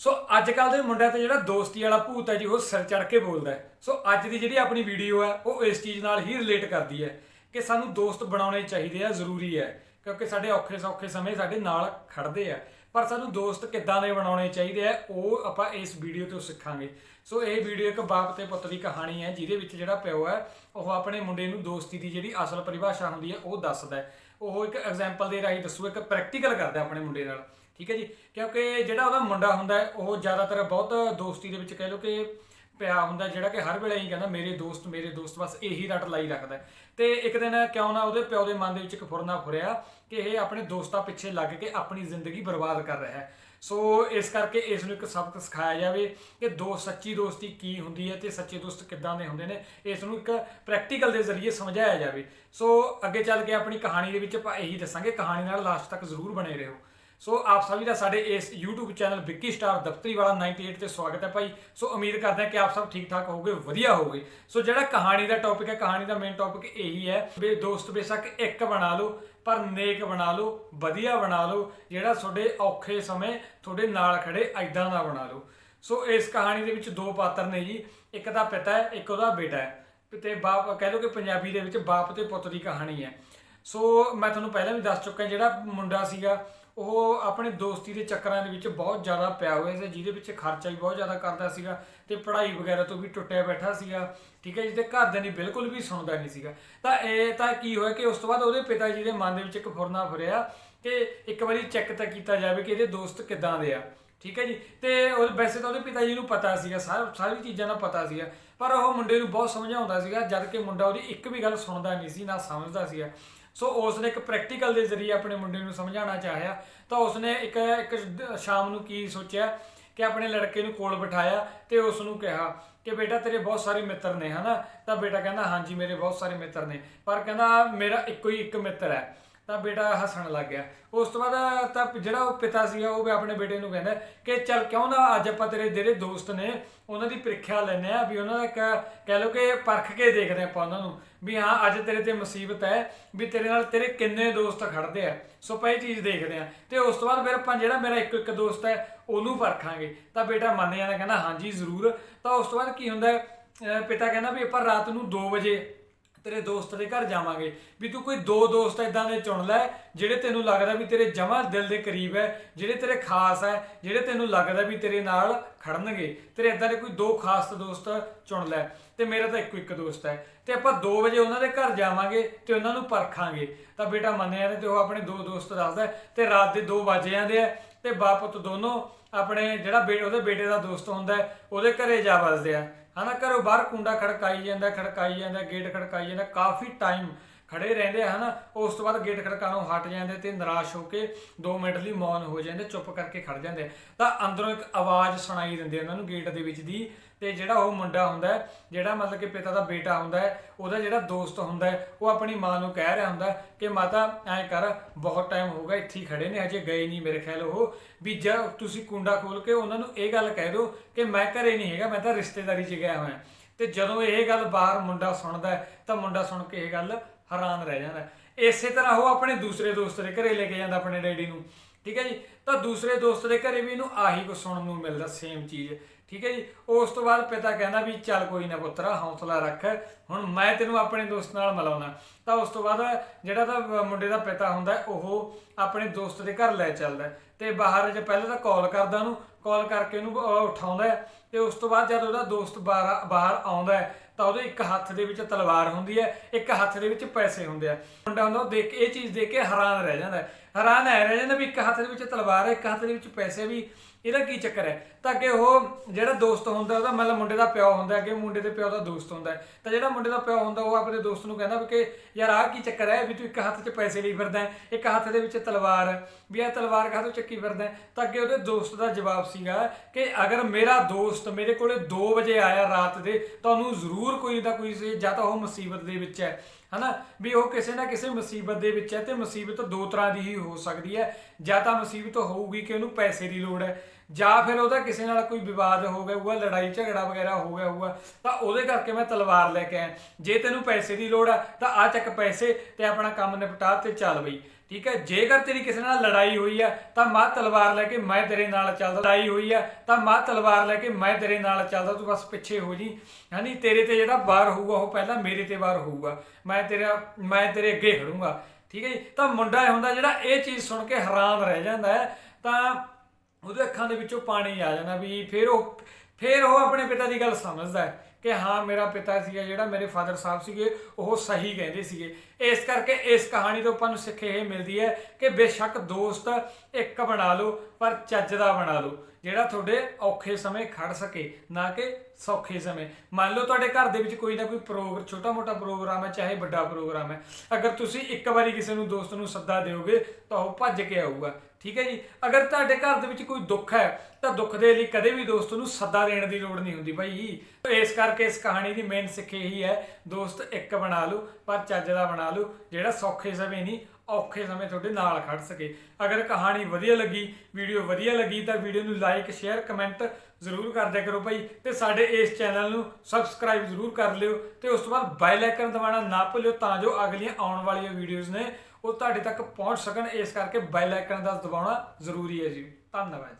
ਸੋ ਅੱਜ ਕੱਲ ਦੇ ਮੁੰਡਿਆਂ ਤੇ ਜਿਹੜਾ ਦੋਸਤੀ ਵਾਲਾ ਭੂਤ ਹੈ ਜੀ, ਉਹ ਸਿਰ ਚੜ ਕੇ ਬੋਲਦਾ ਹੈ। ਸੋ ਅੱਜ ਦੀ ਜਿਹੜੀ ਆਪਣੀ ਵੀਡੀਓ ਹੈ, ਉਹ ਇਸ ਚੀਜ਼ ਨਾਲ ਹੀ ਰਿਲੇਟ ਕਰਦੀ ਹੈ ਕਿ ਸਾਨੂੰ ਦੋਸਤ ਬਣਾਉਣੇ ਚਾਹੀਦੇ ਆ, ਜ਼ਰੂਰੀ ਹੈ। ਕਿਉਂਕਿ ਸਾਡੇ ਔਖੇ ਸੌਖੇ ਸਮੇਂ ਸਾਡੇ ਨਾਲ ਖੜਦੇ ਆ। ਪਰ ਸਾਨੂੰ ਦੋਸਤ ਕਿੱਦਾਂ ਦੇ ਬਣਾਉਣੇ ਚਾਹੀਦੇ ਆ, ਉਹ ਆਪਾਂ ਇਸ ਵੀਡੀਓ ਤੋਂ ਸਿੱਖਾਂਗੇ। ਸੋ ਇਹ ਵੀਡੀਓ ਇੱਕ ਬਾਪ ਤੇ ਪੁੱਤ ਦੀ ਕਹਾਣੀ ਹੈ, ਜਿਹਦੇ ਵਿੱਚ ਜਿਹੜਾ ਪਿਓ ਹੈ, ਉਹ ਆਪਣੇ ਮੁੰਡੇ ਨੂੰ ਦੋਸਤੀ ਦੀ ਜਿਹੜੀ ਅਸਲ ਪਰਿਭਾਸ਼ਾ ਹੁੰਦੀ ਹੈ, ਉਹ ਦੱਸਦਾ ਹੈ। ਉਹ ਇੱਕ ਐਗਜ਼ਾਮਪਲ ਦੇ ਰਾਹੀਂ ਦੱਸੂ, ਇੱਕ ਪ੍ਰੈਕਟੀਕਲ ਕਰਦਾ ਆਪਣੇ ਮੁੰਡੇ ਨਾਲ। ਠੀਕ ਹੈ ਜੀ, ਕਿਉਂਕਿ ਜਿਹੜਾ ਉਹਦਾ ਮੁੰਡਾ ਹੁੰਦਾ ਉਹ ਜ਼ਿਆਦਾਤਰ ਬਹੁਤ ਦੋਸਤੀ ਦੇ ਵਿੱਚ ਕਹਿ ਲਓ ਕਿ ਪਿਆ ਹੁੰਦਾ ਜਿਹੜਾ ਕਿ ਹਰ ਵੇਲੇ ਹੀ ਕਹਿੰਦਾ, ਮੇਰੇ ਦੋਸਤ ਮੇਰੇ ਦੋਸਤ, ਬਸ ਇਹੀ ਰੱਟ ਲਾਈ ਰੱਖਦਾ ਹੈ। ਤੇ ਇੱਕ ਦਿਨ ਕਿਉਂ ਨਾ ਉਹਦੇ ਪਿਓ ਦੇ ਮਨ ਦੇ ਵਿੱਚ ਇੱਕ ਫੁਰਨਾ ਫੁਰਿਆ ਕਿ ਇਹ ਆਪਣੇ ਦੋਸਤਾਂ ਪਿੱਛੇ ਲੱਗ ਕੇ ਆਪਣੀ ਜ਼ਿੰਦਗੀ ਬਰਬਾਦ ਕਰ ਰਿਹਾ ਹੈ। ਸੋ ਇਸ ਕਰਕੇ ਇਸ ਨੂੰ ਇੱਕ ਸਬਕ ਸਿਖਾਇਆ ਜਾਵੇ ਕਿ ਦੋ ਸੱਚੀ ਦੋਸਤੀ ਕੀ ਹੁੰਦੀ ਹੈ ਤੇ ਸੱਚੇ ਦੋਸਤ ਕਿੱਦਾਂ ਦੇ ਹੁੰਦੇ ਨੇ, ਇਸ ਨੂੰ ਇੱਕ ਪ੍ਰੈਕਟੀਕਲ ਦੇ ਜ਼ਰੀਏ ਸਮਝਾਇਆ ਜਾਵੇ। ਸੋ ਅੱਗੇ ਚੱਲ ਕੇ ਆਪਣੀ ਕਹਾਣੀ ਦੇ ਵਿੱਚ ਆਪਾਂ ਇਹੀ ਦੱਸਾਂਗੇ, ਕਹਾਣੀ ਨਾਲ ਲਾਸਟ ਤੱਕ ਜ਼ਰੂਰ ਬਣੇ ਰਹੋ। ਸੋ ਆਪ ਸਭ ਦਾ ਸਾਡੇ ਇਸ YouTube channel Vicky star Daftari ਵਾਲਾ 98 ਤੇ ਸਵਾਗਤ ਹੈ ਭਾਈ। ਸੋ ਉਮੀਦ ਕਰਦੇ ਹਾਂ ਕਿ ਆਪ ਸਭ ਠੀਕ ਠਾਕ ਹੋਗੇ ਵਧੀਆ ਹੋਗੇ ਸੋ ਜਿਹੜਾ ਕਹਾਣੀ ਦਾ ਟੌਪਿਕ ਹੈ, ਕਹਾਣੀ ਦਾ ਮੇਨ ਟੌਪਿਕ ਇਹੀ ਹੈ ਵੀ ਦੋਸਤ ਬੇਸ਼ੱਕ ਇੱਕ ਬਣਾ ਲਓ, ਪਰ ਨੇਕ ਬਣਾ ਲਓ, ਵਧੀਆ ਬਣਾ ਲਓ, ਜਿਹੜਾ ਤੁਹਾਡੇ ਔਖੇ ਸਮੇਂ ਤੁਹਾਡੇ ਨਾਲ ਖੜੇ ਐਦਾਂ ਦਾ ਬਣਾ ਲਓ। ਸੋ ਇਸ ਕਹਾਣੀ ਦੇ ਵਿੱਚ ਦੋ ਪਾਤਰ ਨੇ ਜੀ, ਇੱਕ ਦਾ ਪਿਤਾ ਹੈ, ਇੱਕ ਉਹਦਾ ਬੇਟਾ ਹੈ। ਤੇ ਬਾਪ, ਕਹਿ ਲਓ ਕਿ ਪੰਜਾਬੀ ਦੇ ਵਿੱਚ ਬਾਪ ਤੇ ਪੁੱਤ ਦੀ ਕਹਾਣੀ ਹੈ। ਸੋ ਮੈਂ ਤੁਹਾਨੂੰ ਪਹਿਲਾਂ ਵੀ ਦੱਸ ਚੁੱਕਾ ਜਿਹੜਾ ਮੁੰਡਾ ਸੀਗਾ, ਉਹ ਆਪਣੇ ਦੋਸਤੀ ਦੇ ਚੱਕਰਾਂ ਦੇ ਵਿੱਚ ਬਹੁਤ ਜ਼ਿਆਦਾ ਪਿਆ ਹੋਇਆ ਸੀ, ਜਿਹਦੇ ਵਿੱਚ ਖਰਚਾ ਵੀ ਬਹੁਤ ਜ਼ਿਆਦਾ ਕਰਦਾ ਸੀਗਾ ਤੇ ਪੜ੍ਹਾਈ ਵਗੈਰਾ ਤੋਂ ਵੀ ਟੁੱਟਿਆ ਬੈਠਾ ਸੀਗਾ, ਠੀਕ ਹੈ ਜੀ, ਤੇ ਘਰਦਿਆਂ ਦੀ ਬਿਲਕੁਲ ਵੀ ਸੁਣਦਾ ਨਹੀਂ ਸੀਗਾ। ਤਾਂ ਇਹ, ਤਾਂ ਕੀ ਹੋਇਆ ਕਿ ਉਸ ਤੋਂ ਬਾਅਦ ਉਹਦੇ ਪਿਤਾ ਜੀ ਦੇ ਮਨ ਦੇ ਵਿੱਚ ਇੱਕ ਫੁਰਨਾ ਫੁਰਿਆ ਕਿ ਇੱਕ ਵਾਰੀ ਚੈੱਕ ਤਾਂ ਕੀਤਾ ਜਾਵੇ ਕਿ ਇਹਦੇ ਦੋਸਤ ਕਿੱਦਾਂ ਦੇ ਆ, ਠੀਕ ਹੈ ਜੀ, ਤੇ ਉਹ ਵੈਸੇ ਤਾਂ ਉਹਦੇ ਪਿਤਾ ਜੀ ਨੂੰ ਪਤਾ ਸੀਗਾ, ਸਾਰ, ਸਾਰੀ ਚੀਜ਼ਾਂ ਦਾ ਪਤਾ ਸੀਗਾ, ਪਰ ਉਹ ਮੁੰਡੇ ਨੂੰ ਬਹੁਤ ਸਮਝਾਉਂਦਾ ਸੀਗਾ, ਜਦ ਕਿ ਮੁੰਡਾ ਉਹਦੀ ਇੱਕ ਵੀ ਗੱਲ ਸੁਣਦਾ ਨਹੀਂ ਸੀ, ਨਾ ਸਮਝਦਾ ਸੀਗਾ। ਸੋ ਉਸਨੇ ਇੱਕ ਪ੍ਰੈਕਟੀਕਲ ਦੇ ਜ਼ਰੀਏ ਆਪਣੇ ਮੁੰਡੇ ਨੂੰ ਸਮਝਾਉਣਾ ਚਾਹਿਆ। ਤਾਂ ਉਸਨੇ ਇੱਕ ਇੱਕ ਸ਼ਾਮ ਨੂੰ ਕੀ ਸੋਚਿਆ ਕਿ ਆਪਣੇ ਲੜਕੇ ਨੂੰ ਕੋਲ ਬਿਠਾਇਆ ਤੇ ਉਸ ਨੂੰ ਕਿਹਾ ਕਿ ਬੇਟਾ ਤੇਰੇ ਬਹੁਤ ਸਾਰੇ ਮਿੱਤਰ ਨੇ, ਹਨਾ? ਤਾਂ ਬੇਟਾ ਕਹਿੰਦਾ, ਹਾਂਜੀ, ਮੇਰੇ ਬਹੁਤ ਸਾਰੇ ਮਿੱਤਰ ਨੇ। ਪਰ ਕਹਿੰਦਾ, ਮੇਰਾ ਇੱਕੋ ਹੀ ਇੱਕ ਮਿੱਤਰ ਹੈ। ਤਾਂ ਬੇਟਾ ਹੱਸਣ ਲੱਗ ਗਿਆ। ਉਸ ਤੋਂ ਬਾਅਦ ਤਾਂ ਜਿਹੜਾ ਉਹ ਪਿਤਾ ਸੀਗਾ, ਉਹ ਵੀ ਆਪਣੇ ਬੇਟੇ ਨੂੰ ਕਹਿੰਦਾ ਕਿ ਚੱਲ ਕਿਉਂ ਨਾ ਅੱਜ ਆਪਾਂ ਤੇਰੇ ਜਿਹੜੇ ਦੋਸਤ ਨੇ, ਉਹਨਾਂ ਦੀ ਪ੍ਰੀਖਿਆ ਲੈਨੇ ਆ ਵੀ ਉਹਨਾਂ ਦਾ ਕਹਿ ਲਓ ਕਿ ਪਰਖ ਕੇ ਦੇਖਦੇ ਆਪਾਂ ਉਹਨਾਂ ਨੂੰ ਵੀ ਹਾਂ, ਅੱਜ ਤੇਰੇ ਤੇ ਮੁਸੀਬਤ ਹੈ ਵੀ ਤੇਰੇ ਨਾਲ ਤੇਰੇ ਕਿੰਨੇ ਦੋਸਤ ਖੜਦੇ ਆ। ਸੋ ਆਪਾਂ ਇਹ ਚੀਜ਼ ਦੇਖਦੇ ਆ ਤੇ ਉਸ ਤੋਂ ਬਾਅਦ ਫਿਰ ਆਪਾਂ ਜਿਹੜਾ ਮੇਰਾ ਇੱਕ ਇੱਕ ਦੋਸਤ ਹੈ, ਉਹਨੂੰ ਪਰਖਾਂਗੇ। ਤਾਂ ਬੇਟਾ ਮੰਨ ਜਾਂਦਾ ਕਹਿੰਦਾ, ਹਾਂਜੀ ਜ਼ਰੂਰ। ਤਾਂ ਉਸ ਤੋਂ ਬਾਅਦ ਕੀ ਹੁੰਦਾ ਪਿਤਾ ਕਹਿੰਦਾ ਵੀ ਆਪਾਂ ਰਾਤ ਨੂੰ 2 ਵਜੇ ਤੇਰੇ ਦੋਸਤ ਦੇ ਘਰ ਜਾਵਾਂਗੇ। ਵੀ ਤੂੰ ਕੋਈ ਦੋ ਦੋਸਤ ਇਦਾਂ ਦੇ ਚੁਣ ਲੈ, ਜਿਹੜੇ ਤੈਨੂੰ ਲੱਗਦਾ ਵੀ ਤੇਰੇ ਜਮਾਂ ਦਿਲ ਦੇ ਕਰੀਬ ਹੈ ਜਿਹੜੇ ਤੇਰੇ ਖਾਸ ਹੈ ਜਿਹੜੇ ਤੈਨੂੰ ਲੱਗਦਾ ਵੀ ਤੇਰੇ ਨਾਲ ਖੜਨਗੇ। ਤੇਰੇ ਇਦਾਂ ਦੇ ਕੋਈ ਦੋ ਖਾਸ ਦੋਸਤ ਚੁਣ ਲੈ। ਤੇ ਮੇਰਾ ਤਾਂ ਇੱਕੋ ਇੱਕ ਦੋਸਤ ਹੈ ਤੇ ਆਪਾਂ 2 ਵਜੇ ਉਹਨਾਂ ਦੇ ਘਰ ਜਾਵਾਂਗੇ ਤੇ ਉਹਨਾਂ ਨੂੰ ਪਰਖਾਂਗੇ। ਤਾਂ ਬੇਟਾ ਮੰਨਿਆ ਤੇ ਉਹ ਆਪਣੇ ਦੋ ਦੋਸਤ ਦੱਸਦਾ ਤੇ ਰਾਤ ਦੇ 2 ਵਜੇ ਜਾਂਦੇ ਆ ਤੇ ਬਾਪ ਦੋਨੋਂ ਆਪਣੇ ਜਿਹੜਾ ਬੇ- ਉਹਦੇ ਬੇਟੇ ਦਾ ਦੋਸਤ ਹੁੰਦਾ ਉਹਦੇ ਘਰੇ ਜਾ ਵਸਦੇ ਆ। ਹਨਾ ਘਰੋਂ ਬਾਹਰ ਕੁੰਡਾ ਖੜਕਾਈ ਜਾਂਦਾ ਖੜਕਾਈ ਜਾਂਦਾ, ਗੇਟ ਖੜਕਾਈ ਜਾਂਦਾ, ਕਾਫੀ ਟਾਈਮ ਖੜੇ ਰਹਿੰਦੇ ਆ ਹਨਾ ਉਸ ਤੋਂ ਬਾਅਦ ਗੇਟ ਖੜਕਾਣੋਂ ਹਟ ਜਾਂਦੇ ਤੇ ਨਿਰਾਸ਼ ਹੋ ਕੇ 2 ਮਿੰਟ ਲਈ ਮੌਨ ਹੋ ਜਾਂਦੇ, ਚੁੱਪ ਕਰਕੇ ਖੜ ਜਾਂਦੇ। ਤਾਂ ਅੰਦਰੋਂ ਇੱਕ ਆਵਾਜ਼ ਸੁਣਾਈ ਦਿੰਦੀ ਉਹਨਾਂ ਨੂੰ, ਗੇਟ ਦੇ ਵਿੱਚ ਦੀ। ਤੇ ਜਿਹੜਾ ਉਹ ਮੁੰਡਾ ਹੁੰਦਾ ਹੈ, ਜਿਹੜਾ ਮਤਲਬ ਕਿ ਪਿਤਾ ਦਾ ਬੇਟਾ ਹੁੰਦਾ ਹੈ ਉਹਦਾ ਜਿਹੜਾ ਦੋਸਤ ਹੁੰਦਾ ਹੈ ਉਹ ਆਪਣੀ ਮਾਂ ਨੂੰ ਕਹਿ ਰਿਹਾ ਹੁੰਦਾ ਕਿ ਮਾਤਾ ਐਂ ਕਰ ਬਹੁਤ ਟਾਈਮ ਹੋ ਗਿਆ ਇੱਥੇ ਹੀ ਖੜੇ ਨੇ ਹਜੇ ਗਏ ਨਹੀਂ ਮੇਰੇ ਖਿਆਲ ਉਹ। ਵੀ ਜਦ ਤੁਸੀਂ ਕੁੰਡਾ ਖੋਲ ਕੇ ਉਹਨਾਂ ਨੂੰ ਇਹ ਗੱਲ ਕਹਿ ਦਿਓ ਕਿ ਮੈਂ ਘਰੇ ਨਹੀਂ ਹੈਗਾ ਮੈਂ ਤਾਂ ਰਿਸ਼ਤੇਦਾਰੀ 'ਚ ਗਿਆ ਹੋਇਆ। ਤੇ ਜਦੋਂ ਇਹ ਗੱਲ ਬਾਹਰ ਮੁੰਡਾ ਸੁਣਦਾ ਤਾਂ ਮੁੰਡਾ ਸੁਣ ਕੇ ਇਹ ਗੱਲ ਹੈਰਾਨ ਰਹਿ ਜਾਂਦਾ ਇਸੇ ਤਰ੍ਹਾਂ ਉਹ ਆਪਣੇ ਦੂਸਰੇ ਦੋਸਤ ਦੇ ਘਰੇ ਲੈ ਕੇ ਜਾਂਦਾ ਆਪਣੇ ਡੈਡੀ ਨੂੰ। ਠੀਕ ਹੈ ਜੀ? ਤਾਂ ਦੂਸਰੇ ਦੋਸਤ ਦੇ ਘਰੇ ਵੀ ਇਹਨੂੰ ਆਹੀ ਕੁਝ ਸੁਣਨ ਨੂੰ ਮਿਲਦਾ ਸੇਮ ਚੀਜ਼। ਠੀਕ ਹੈ ਜੀ? ਉਸ ਤੋਂ ਬਾਅਦ ਪਿਤਾ ਕਹਿੰਦਾ ਵੀ ਚੱਲ ਕੋਈ ਨਾ ਪੁੱਤਰਾ, ਹੌਸਲਾ ਰੱਖ। ਹੁਣ ਮੈਂ ਤੈਨੂੰ ਆਪਣੇ ਦੋਸਤ ਨਾਲ ਮਿਲਾਉਣਾ। ਤਾਂ ਉਸ ਤੋਂ ਬਾਅਦ ਜਿਹੜਾ ਤਾਂ ਮੁੰਡੇ ਦਾ ਪਿਤਾ ਹੁੰਦਾ, ਉਹ ਆਪਣੇ ਦੋਸਤ ਦੇ ਘਰ ਲੈ ਚੱਲਦਾ ਹੈ। ਤੇ ਬਾਹਰ ਜੇ ਪਹਿਲਾਂ ਤਾਂ ਕਾਲ ਕਰਦਾ ਉਹਨੂੰ, ਕਾਲ ਕਰਕੇ ਉਹਨੂੰ ਉਠਾਉਂਦਾ ਹੈ। ਤੇ ਉਸ ਤੋਂ ਬਾਅਦ ਜਦ ਉਹਦਾ ਦੋਸਤ ਬਾਹਰ ਬਾਹਰ ਆਉਂਦਾ ਤਾਂ ਉਹਦੇ ਇੱਕ ਹੱਥ ਦੇ ਵਿੱਚ ਤਲਵਾਰ ਹੁੰਦੀ ਹੈ, ਇੱਕ ਹੱਥ ਦੇ ਵਿੱਚ ਪੈਸੇ ਹੁੰਦੇ ਆ। ਮੁੰਡਾ ਹੁੰਦਾ, ਉਹ ਦੇਖ ਕੇ, ਇਹ ਚੀਜ਼ ਦੇਖ ਕੇ ਹੈਰਾਨ ਰਹਿ ਜਾਂਦਾ ਹੈਰਾਨ ਹੈ ਰਹਿ ਜਾਂਦਾ ਵੀ ਇੱਕ ਹੱਥ ਦੇ ਵਿੱਚ ਤਲਵਾਰ ਹੈ, ਇੱਕ ਹੱਥ ਦੇ ਵਿੱਚ ਪੈਸੇ ਵੀ। ਇਹਦਾ ਕੀ ਚੱਕਰ ਹੈ? ਤਾਂ ਅੱਗੇ ਉਹ ਜਿਹੜਾ ਦੋਸਤ ਹੁੰਦਾ, ਉਹਦਾ ਮਤਲਬ ਮੁੰਡੇ ਦਾ ਪਿਓ ਹੁੰਦਾ, ਅੱਗੇ ਮੁੰਡੇ ਦੇ ਪਿਓ ਦਾ ਦੋਸਤ ਹੁੰਦਾ ਤਾਂ ਜਿਹੜਾ ਮੁੰਡੇ ਦਾ ਪਿਓ ਹੁੰਦਾ, ਉਹ ਆਪਣੇ ਦੋਸਤ ਨੂੰ ਕਹਿੰਦਾ ਵੀ ਕਿ, ਯਾਰ, ਆਹ ਕੀ ਚੱਕਰ ਹੈ ਵੀ ਤੂੰ ਇੱਕ ਹੱਥ 'ਚ ਪੈਸੇ ਲਈ ਫਿਰਦਾ ਇੱਕ ਹੱਥ ਦੇ ਵਿੱਚ ਤਲਵਾਰ, ਵੀ ਇਹ ਤਲਵਾਰ ਕਾਹਤੋਂ ਚੱਕੀ ਫਿਰਦਾ ਤਾਂ ਅੱਗੇ ਉਹਦੇ ਦੋਸਤ ਦਾ ਜਵਾਬ ਸੀਗਾ ਕਿ, ਅਗਰ ਮੇਰਾ ਦੋਸਤ ਮੇਰੇ ਕੋਲੇ 2 ਵਜੇ ਆਇਆ ਰਾਤ ਦੇ, ਤਾਂ ਉਹਨੂੰ ਜ਼ਰੂਰ ਕੋਈ ਨਾ ਕੋਈ ਜਾਂ ਤਾਂ ਉਹ ਮੁਸੀਬਤ ਦੇ ਵਿੱਚ ਹੈ। ਹਨਾ? ਵੀ ਉਹ ਕਿਸੇ ਨਾ ਕਿਸੇ ਮੁਸੀਬਤ ਦੇ ਵਿੱਚ ਹੈ ਤੇ ਮੁਸੀਬਤ ਦੋ ਤਰ੍ਹਾਂ ਦੀ ਹੀ ਹੋ ਸਕਦੀ ਹੈ। ਜਾਂ ਤਾਂ ਮੁਸੀਬਤ ਹੋਊਗੀ ਕਿ ਉਹਨੂੰ ਪੈਸੇ ਦੀ ਲੋੜ ਹੈ ਜਾਂ ਫਿਰ ਉਹਦਾ ਕਿਸੇ ਨਾਲ ਕੋਈ ਵਿਵਾਦ ਹੋ ਗਿਆ, ਹੋਊਗਾ, ਲੜਾਈ ਝਗੜਾ ਵਗੈਰਾ ਹੋ ਗਿਆ, ਹੋਊਗਾ, ਤਾਂ ਉਹਦੇ ਕਰਕੇ ਮੈਂ ਤਲਵਾਰ ਲੈ ਕੇ ਆਇਆ। ਜੇ ਤੈਨੂੰ ਪੈਸੇ ਦੀ ਲੋੜ ਆ, ਤਾਂ ਆ ਚੱਕ ਪੈਸੇ ਤੇ ਆਪਣਾ ਕੰਮ ਨਿਪਟਾ ਤੇ ਚੱਲ ਬਈ। ਠੀਕ ਹੈ? ਜੇਕਰ ਤੇਰੀ ਕਿਸੇ ਨਾਲ ਲੜਾਈ ਹੋਈ ਆ, ਤਾਂ ਮਾਂ ਤਲਵਾਰ ਲੈ ਕੇ ਮੈਂ ਤੇਰੇ ਨਾਲ ਚੱਲਦਾ। ਲੜਾਈ ਹੋਈ ਆ, ਤਾਂ ਮਾਂ ਤਲਵਾਰ ਲੈ ਕੇ ਮੈਂ ਤੇਰੇ ਨਾਲ ਚੱਲਦਾ। ਤੂੰ ਬਸ ਪਿੱਛੇ ਹੋ ਜੀ। ਹਾਂਜੀ ਤੇਰੇ ਤੇ ਜਿਹੜਾ ਵਾਰ ਹੋਊਗਾ, ਉਹ ਪਹਿਲਾਂ ਮੇਰੇ ਤੇ ਵਾਰ ਹੋਊਗਾ। ਮੈਂ ਤੇਰਾ, ਮੈਂ ਤੇਰੇ ਅੱਗੇ ਖੜੂੰਗਾ। ਠੀਕ ਹੈ ਜੀ? ਤਾਂ ਮੁੰਡਾ ਇਹ ਹੁੰਦਾ ਜਿਹੜਾ ਇਹ ਚੀਜ਼ ਸੁਣ ਕੇ ਹੈਰਾਨ ਰਹਿ ਜਾਂਦਾ ਹੈ। ਤਾਂ ਉਹਦੇ ਅੱਖਾਂ ਦੇ ਵਿੱਚੋਂ ਪਾਣੀ ਆ ਜਾਣਾ ਵੀ ਫਿਰ ਉਹ ਫਿਰ ਉਹ ਆਪਣੇ ਪਿਤਾ ਦੀ ਗੱਲ ਸਮਝਦਾ ਹੈ ਕਿ ਹਾਂ, ਮੇਰਾ ਪਿਤਾ ਸੀਗਾ ਜਿਹੜਾ ਮੇਰੇ ਫਾਦਰ ਸਾਹਿਬ ਸੀਗੇ, ਉਹ ਸਹੀ ਕਹਿੰਦੇ ਸੀਗੇ। ਇਸ ਕਰਕੇ ਇਸ ਕਹਾਣੀ ਤੋਂ ਆਪਾਂ ਨੂੰ ਸਿੱਖ ਇਹ ਮਿਲਦੀ ਹੈ ਕਿ ਬੇਸ਼ੱਕ ਦੋਸਤ ਇੱਕ ਬਣਾ ਲਓ ਪਰ ਚੱਜ ਦਾ ਬਣਾ ਲਓ, ਜਿਹੜਾ ਤੁਹਾਡੇ ਔਖੇ ਸਮੇਂ ਖੜ ਸਕੇ, ਨਾ ਕਿ ਸੌਖੇ ਸਮੇਂ। ਮੰਨ ਲਓ ਤੁਹਾਡੇ ਘਰ ਦੇ ਵਿੱਚ ਕੋਈ ਨਾ ਕੋਈ ਪ੍ਰੋਗਰਾਮ ਛੋਟਾ-ਮੋਟਾ ਪ੍ਰੋਗਰਾਮ ਹੈ, ਚਾਹੇ ਵੱਡਾ ਪ੍ਰੋਗਰਾਮ ਹੈ। ਅਗਰ ਤੁਸੀਂ ਇੱਕ ਵਾਰੀ ਕਿਸੇ ਨੂੰ, ਦੋਸਤ ਨੂੰ ਸੱਦਾ ਦਿਓਗੇ, ਤਾਂ ਉਹ ਭੱਜ ਕੇ ਆਊਗਾ। ਠੀਕ ਹੈ ਜੀ? ਅਗਰ ਤੁਹਾਡੇ ਘਰ ਦੇ ਵਿੱਚ ਕੋਈ ਦੁੱਖ ਹੈ, ਤਾਂ ਦੁੱਖ ਦੇ ਲਈ ਕਦੇ ਵੀ ਦੋਸਤ ਨੂੰ ਸੱਦਾ ਦੇਣ ਦੀ ਲੋੜ ਨਹੀਂ ਹੁੰਦੀ ਭਾਈ ਇਸ ਕਰਕੇ ਇਸ ਕਹਾਣੀ ਦੀ ਮੇਨ ਸਿੱਖ ਇਹੀ ਹੈ ਦੋਸਤ, ਇੱਕ ਬਣਾ ਲਓ ਪਰ ਚੱਜ ਦਾ ਬਣਾ ਲਓ ਜਿਹੜਾ ਸੌਖੇ ਸਮੇਂ ਨਹੀਂ, ਔਖੇ ਸਮੇਂ ਤੁਹਾਡੇ ਨਾਲ ਖੜ ਸਕੇ। ਅਗਰ ਕਹਾਣੀ ਵਧੀਆ ਲੱਗੀ, ਵੀਡੀਓ ਵਧੀਆ ਲੱਗੀ, ਤਾਂ ਵੀਡੀਓ ਨੂੰ ਲਾਈਕ, ਸ਼ੇਅਰ, ਕਮੈਂਟ ਜ਼ਰੂਰ ਕਰ ਦਿਆ ਕਰੋ ਭਾਈ। ਤੇ ਸਾਡੇ ਇਸ ਚੈਨਲ ਨੂੰ ਸਬਸਕ੍ਰਾਈਬ ਜ਼ਰੂਰ ਕਰ ਲਿਓ ਤੇ ਉਸ ਤੋਂ ਬਾਅਦ ਬੈਲ ਆਈਕਨ ਦਬਾਉਣਾ ਨਾ ਭੁੱਲਿਓ ਤਾਂ ਜੋ ਅਗਲੀਆਂ ਆਉਣ ਵਾਲੀਆਂ ਵੀਡੀਓਜ਼ ਨੇ ਉਹ ਤੁਹਾਡੇ ਤੱਕ ਪਹੁੰਚ ਸਕਣ। ਇਸ ਕਰਕੇ ਬੈਲ ਆਈਕਨ ਦਾ ਦਬਾਉਣਾ ਜ਼ਰੂਰੀ ਹੈ ਜੀ। ਧੰਨਵਾਦ।